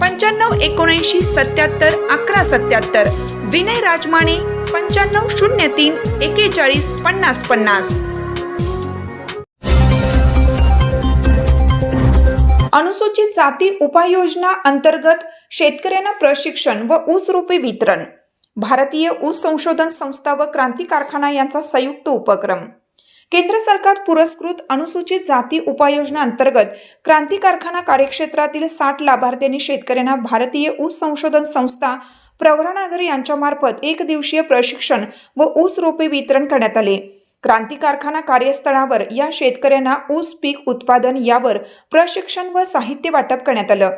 पंच्याण्णव एकोणऐंशी सत्याहत्तर अकरा सत्याहत्तर. विनय राजमाने पंच्याण्णव शून्य तीन एकेचाळीस पन्नास पन्नास. अनुसूचित जाती उपाययोजना अंतर्गत शेतकऱ्यांना प्रशिक्षण व ऊस रोपे वितरण. भारतीय ऊस संशोधन संस्था व क्रांती कारखाना यांचा संयुक्त उपक्रम. केंद्र सरकार पुरस्कृत अनुसूचित जाती उपाययोजना अंतर्गत क्रांती कारखाना कार्यक्षेत्रातील साठ लाभार्थ्यांनी शेतकऱ्यांना भारतीय ऊस संशोधन संस्था प्रवरानगर यांच्यामार्फत एक दिवसीय प्रशिक्षण व ऊस रोपे वितरण करण्यात आले. क्रांती कारखाना कार्यस्थळावर या शेतकऱ्यांना ऊस पीक उत्पादन यावर प्रशिक्षण व साहित्य वाटप करण्यात आलं.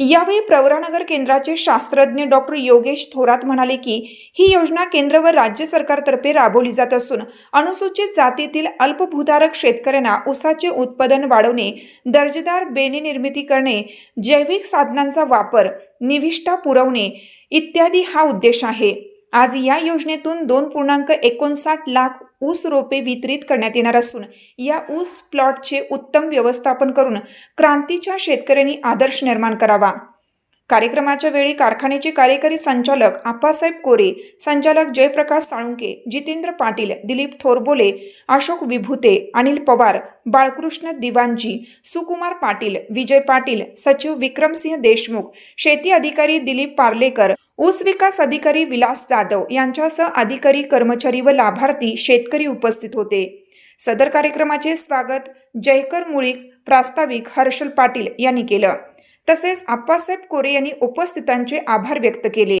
यावेळी प्रवरानगर केंद्राचे शास्त्रज्ञ डॉक्टर योगेश थोरात म्हणाले की ही योजना केंद्र व राज्य सरकारतर्फे राबवली जात असून अनुसूचित जातीतील अल्पभूधारक शेतकऱ्यांना ऊसाचे उत्पादन वाढवणे दर्जेदार बेने निर्मिती करणे जैविक साधनांचा वापर निविष्ठा पुरवणे इत्यादी हा उद्देश आहे. आज या योजनेतून दोन पूर्णांक एकोणसाठ लाख ऊस रोपे वितरित करण्यात येणार असून या ऊस प्लॉटचे उत्तम व्यवस्थापन करून क्रांतीच्या शेतकऱ्यांनी आदर्श निर्माण करावा. कार्यक्रमाच्या वेळी कारखान्याचे कार्यकारी संचालक आप्पासाहेब कोरे संचालक जयप्रकाश साळुंके जितेंद्र पाटील दिलीप थोरबोले अशोक विभूते अनिल पवार बाळकृष्ण दिवांजी सुकुमार पाटील विजय पाटील सचिव विक्रमसिंह देशमुख शेती अधिकारी दिलीप पार्लेकर ऊस विकास अधिकारी विलास जाधव यांच्यासह अधिकारी कर्मचारी व लाभार्थी शेतकरी उपस्थित होते. सदर कार्यक्रमाचे स्वागत जयकर मुळीक प्रास्ताविक हर्षल पाटील यांनी केलं. तसेच आप्पासाहेब कोरे यांनी उपस्थितांचे आभार व्यक्त केले.